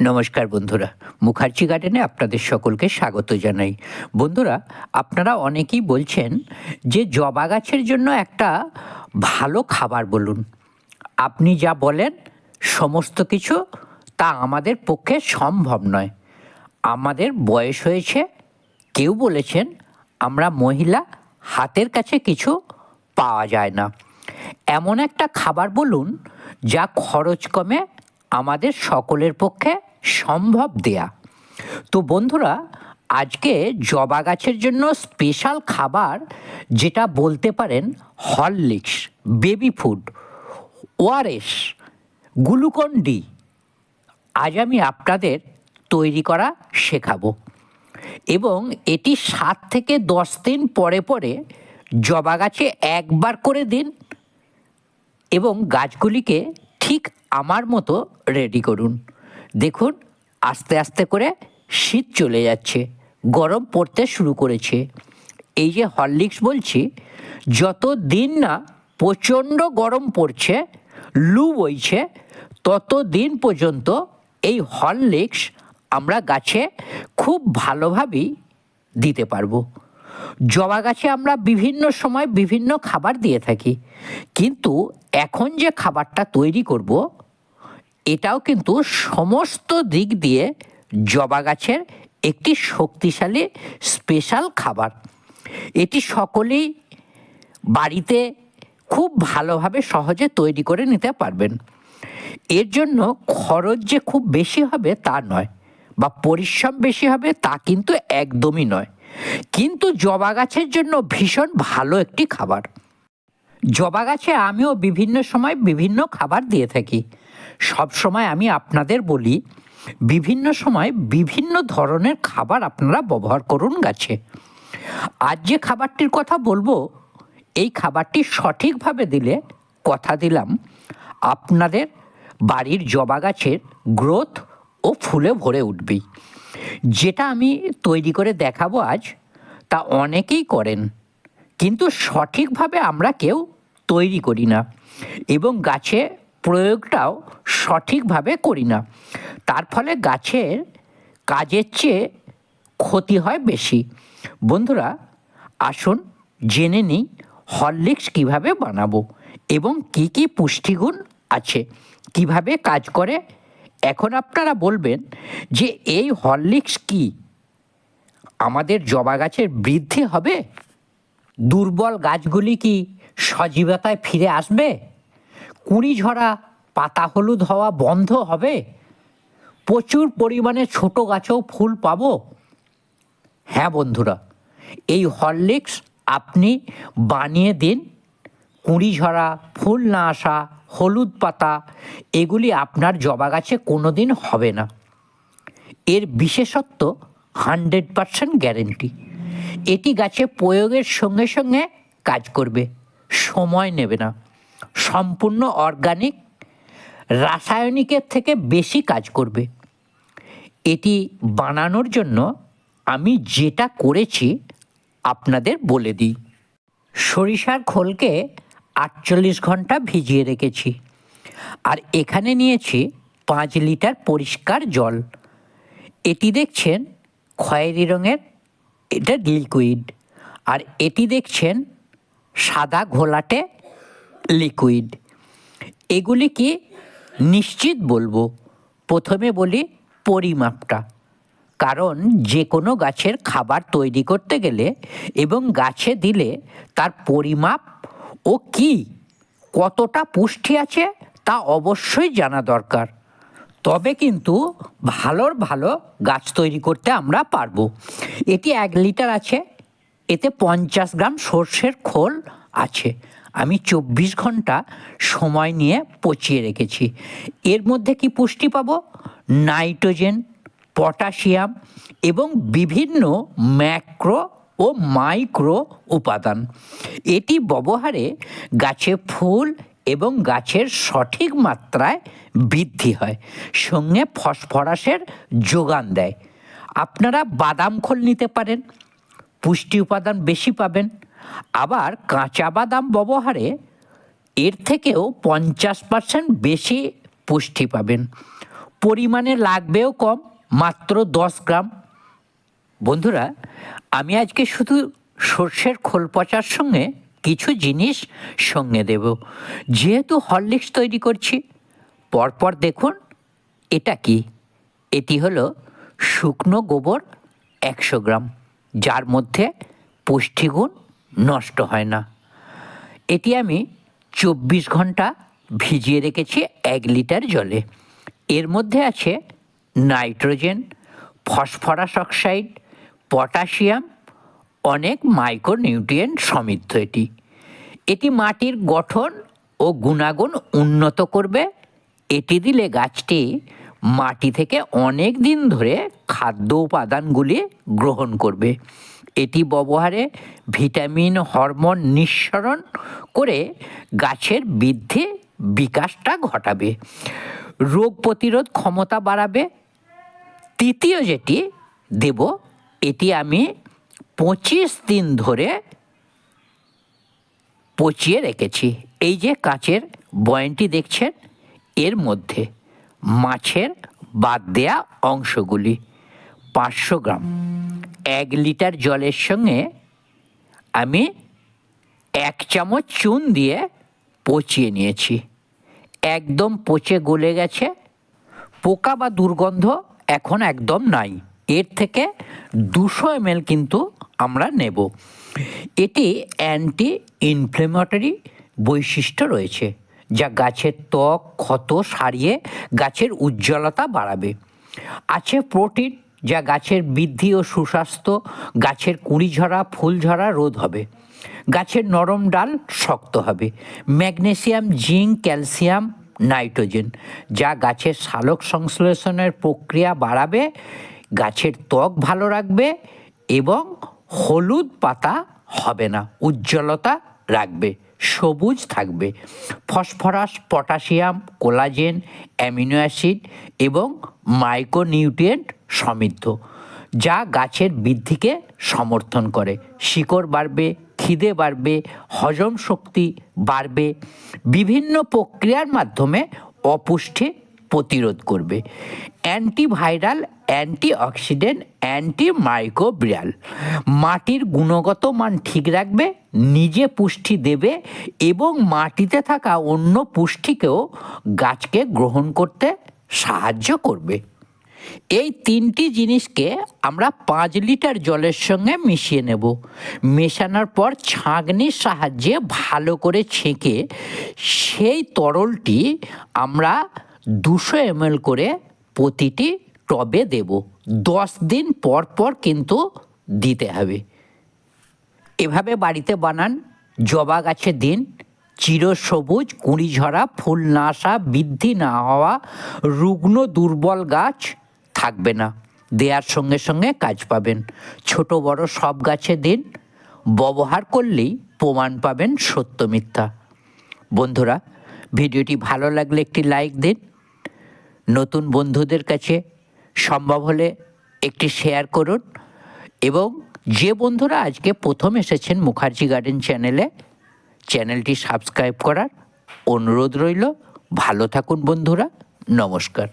নমস্কার বন্ধুরা, মুখার্জি গার্ডেনে আপনাদের সকলকে স্বাগত জানাই। বন্ধুরা, আপনারা অনেকেই বলছেন যে জবা গাছের জন্য একটা ভালো খাবার বলুন। আপনি যা বলেন, সমস্ত কিছু তা আমাদের পক্ষে সম্ভব নয়। আমাদের বয়স হয়েছে, কেউ বলেছেন আমরা মহিলা, হাতের কাছে কিছু পাওয়া যায় না। এমন একটা খাবার বলুন যা খরচ কমে আমাদের সকলের পক্ষে সম্ভব দেয়া। তো বন্ধুরা, আজকে জবা গাছের জন্য স্পেশাল খাবার যেটা বলতে পারেন Horlicks baby food ORS, Glucon D. আজ আমি আপনাদের তৈরি করা শেখাবো। এবং এটি সাত থেকে দশ দিন পরে পরে জবা গাছে একবার করে দিন এবং গাছগুলিকে ঠিক আমার মতো রেডি করুন। দেখুন, আস্তে আস্তে করে শীত চলে যাচ্ছে, গরম পড়তে শুরু করেছে। এই যে হরলিক্স বলছি যত দিন না প্রচণ্ড গরম পড়ছে, লু বইছে তত দিন পর্যন্ত এই হরলিক্স আমরা গাছে খুব ভালোভাবেই দিতে পারব। জবা গাছে আমরা বিভিন্ন সময় বিভিন্ন খাবার দিয়ে থাকি। কিন্তু এখন যে খাবারটা তৈরি করব এটাও কিন্তু সমস্ত দিক দিয়ে জবা গাছের একটি শক্তিশালী স্পেশাল খাবার। এটি সকলেই বাড়িতে খুব ভালোভাবে সহজে তৈরি করে নিতে পারবেন। এর জন্য খরচ যে খুব বেশি হবে তা নয়, বা পরিশ্রম বেশি হবে তা কিন্তু একদমই নয়। কিন্তু জবা গাছের জন্য ভীষণ ভালো একটি খাবার। জবা গাছে আমিও বিভিন্ন সময় বিভিন্ন খাবার দিয়ে থাকি। সব সময় আমি আপনাদের বলি, বিভিন্ন সময় বিভিন্ন ধরনের খাবার আপনারা ব্যবহার করুন গাছে। আজ যে খাবারটির কথা বলব, এই খাবারটি সঠিকভাবে দিলে কথা দিলাম, আপনাদের বাড়ির জবা গাছের গ্রোথ ও ফুলে ভরে উঠবেই। যেটা আমি তৈরি করে দেখাবো আজ, তা অনেকেই করেন, কিন্তু সঠিকভাবে আমরা কেউ তৈরি করি না। এবং গাছে প্রয়োগটাও সঠিকভাবে করি না। তার ফলে গাছের কাজের চেয়ে ক্ষতি হয় বেশি। বন্ধুরা, আসুন জেনে নিই হরলিক্স কীভাবে বানাবো এবং কি কি পুষ্টিগুণ আছে, কীভাবে কাজ করে। এখন আপনারা বলবেন যে এই হরলিক্স কি? আমাদের জবা গাছের বৃদ্ধি হবে? দুর্বল গাছগুলি কি সজীবতায় ফিরে আসবে? কুঁড়ি ঝরা পাতা হলুদ হওয়া বন্ধ হবে? প্রচুর পরিমাণে ছোট গাছেও ফুল পাবো? হ্যাঁ বন্ধুরা, এই হরলিক্স আপনি বানিয়ে দিন। কুঁড়ি ঝরা, ফুল না আসা, হলুদ পাতা, এগুলি আপনার জবা গাছে কোনো দিন হবে না। এর বিশেষত্ব হান্ড্রেড পারসেন্ট গ্যারেন্টি। এটি গাছে প্রয়োগের সঙ্গে সঙ্গে কাজ করবে, সময় নেবে না। সম্পূর্ণ অর্গানিক রাসায়নিকের থেকে বেশি কাজ করবে। এটি বানানোর জন্য আমি যেটা করেছি আপনাদের বলে দিই। সরিষার খোলকে আটচল্লিশ ঘণ্টা ভিজিয়ে রেখেছি আর এখানে নিয়েছি পাঁচ লিটার পরিষ্কার জল। এটি দেখছেন খয়েরি রঙের, এটা লিকুইড আর এটি দেখছেন সাদা ঘোলাটে লিকুইড এগুলি কি নিশ্চিত বলব। প্রথমে বলি পরিমাপটা। কারণ যে কোনো গাছের খাবার তৈরি করতে গেলে এবং গাছে দিলে তার পরিমাপ ও কি, কতটা পুষ্টি আছে তা অবশ্যই জানা দরকার। তবে কিন্তু ভালোর ভালো গাছ তৈরি করতে আমরা পারব। এটি এক লিটার আছে, এতে পঞ্চাশ গ্রাম সর্ষের খোল আছে। আমি চব্বিশ ঘণ্টা সময় নিয়ে পচিয়ে রেখেছি। এর মধ্যে কি পুষ্টি পাব? নাইট্রোজেন, পটাশিয়াম এবং বিভিন্ন ম্যাক্রো ও মাইক্রো উপাদান। এটি ব্যবহারে গাছে ফুল এবং গাছের সঠিক মাত্রায় বৃদ্ধি হয়, সঙ্গে ফসফরাসের যোগান দেয়। আপনারা বাদাম খোল নিতে পারেন, পুষ্টি উপাদান বেশি পাবেন আবার কাঁচা বাদাম ব্যবহারে এর থেকেও পঞ্চাশ পার্সেন্ট বেশি পুষ্টি পাবেন। পরিমাণে লাগবেও কম, মাত্র দশ গ্রাম। বন্ধুরা, আমি আজকে শুধু সর্ষের খোল পচার সঙ্গে কিছু জিনিস সঙ্গে দেব। যেহেতু হরলিক্স তৈরি করছি, পরপর দেখুন এটা কি। এটি হলো শুকনো গোবর একশো গ্রাম, যার মধ্যে পুষ্টিগুণ নষ্ট হয় না। এটি আমি চব্বিশ ঘণ্টা ভিজিয়ে রেখেছি এক লিটার জলে। এর মধ্যে আছে নাইট্রোজেন, ফসফরাস অক্সাইড, পটাশিয়াম, অনেক মাইক্রোনিউট্রিয়েন্ট সমৃদ্ধ এটি। এটি মাটির গঠন ও গুণাগুণ উন্নত করবে। এটি দিলে গাছটি মাটি থেকে অনেক দিন ধরে খাদ্য উপাদানগুলি গ্রহণ করবে। এটি ব্যবহারে ভিটামিন, হরমোন নিঃসরণ করে গাছের বৃদ্ধি, বিকাশটা ঘটাবে। রোগ প্রতিরোধ ক্ষমতা বাড়াবে। তৃতীয় যেটি দেব, এটি আমি পঁচিশ দিন ধরে পচিয়ে রেখেছি। এই যে কাচের বয়ানটি দেখছেন, এর মধ্যে মাছের বাদ দেয়া অংশগুলি, পাঁচশো গ্রাম। এক লিটার জলের সঙ্গে আমি এক চামচ চুন দিয়ে পচিয়ে নিয়েছি। একদম পচে গলে গেছে। পোকা বা দুর্গন্ধ এখন একদম নাই। এর থেকে দুশো এমএল কিন্তু আমরা নেব। এটি অ্যান্টি ইনফ্লেমেটরি বৈশিষ্ট্য রয়েছে, যা গাছের ত্বক, ক্ষত সারিয়ে গাছের উজ্জ্বলতা বাড়াবে। আছে প্রোটিন যা গাছের বৃদ্ধি ও সুস্বাস্থ্য, গাছের কুঁড়ি ঝরা ফুল ঝরা রোধ হবে। গাছের নরম ডাল শক্ত হবে। ম্যাগনেসিয়াম, জিঙ্ক, ক্যালসিয়াম, নাইট্রোজেন, যা গাছের সালোক সংশ্লেষণের প্রক্রিয়া বাড়াবে, গাছের ত্বক ভালো রাখবে এবং হলুদ পাতা হবে না, উজ্জ্বলতা রাখবে, সবুজ থাকবে। Phosphorus, potassium, collagen, amino acid এবং মাইক্রোনিউট্রিয়েন্ট সমৃদ্ধ, যা গাছের বৃদ্ধিকে সমর্থন করে। শিকড় বাড়বে, খিদে বাড়বে, হজম শক্তি বাড়বে, বিভিন্ন প্রক্রিয়ার মাধ্যমে অপুষ্টি প্রতিরোধ করবে। অ্যান্টিভাইরাল, অ্যান্টিঅক্সিডেন্ট অ্যান্টি মাইক্রোবিয়াল মাটির গুণগত মান ঠিক রাখবে, নিজে পুষ্টি দেবে এবং মাটিতে থাকা অন্য পুষ্টিকেও গাছকে গ্রহণ করতে সাহায্য করবে। এই তিনটি জিনিসকে আমরা পাঁচ লিটার জলের সঙ্গে মিশিয়ে নেব। মেশানোর পর ছাঁকনির সাহায্যে ভালো করে ছেঁকে সেই তরলটি আমরা দুশো এমএল করে প্রতিটি টবে দেব। দশ দিন পর পর কিন্তু দিতে হবে। এভাবে বাড়িতে বানান। জবা গাছে দিন। চিরসবুজ কুঁড়ি ঝরা ফুল না আসা বৃদ্ধি না হওয়া, রুগ্ন দুর্বল গাছ থাকবে না। দেওয়ার সঙ্গে সঙ্গে কাজ পাবেন। ছোট বড় সব গাছে দিন। ব্যবহার করলেই প্রমাণ পাবেন সত্য মিথ্যা। বন্ধুরা, ভিডিওটি ভালো লাগলে একটি লাইক দিন। নতুন বন্ধুদের কাছে সম্ভব হলে একটি শেয়ার করুন এবং যে বন্ধুরা আজকে প্রথম এসেছেন মুখার্জি গার্ডেন চ্যানেলে, চ্যানেলটি সাবস্ক্রাইব করার অনুরোধ রইল। ভালো থাকুন বন্ধুরা, নমস্কার।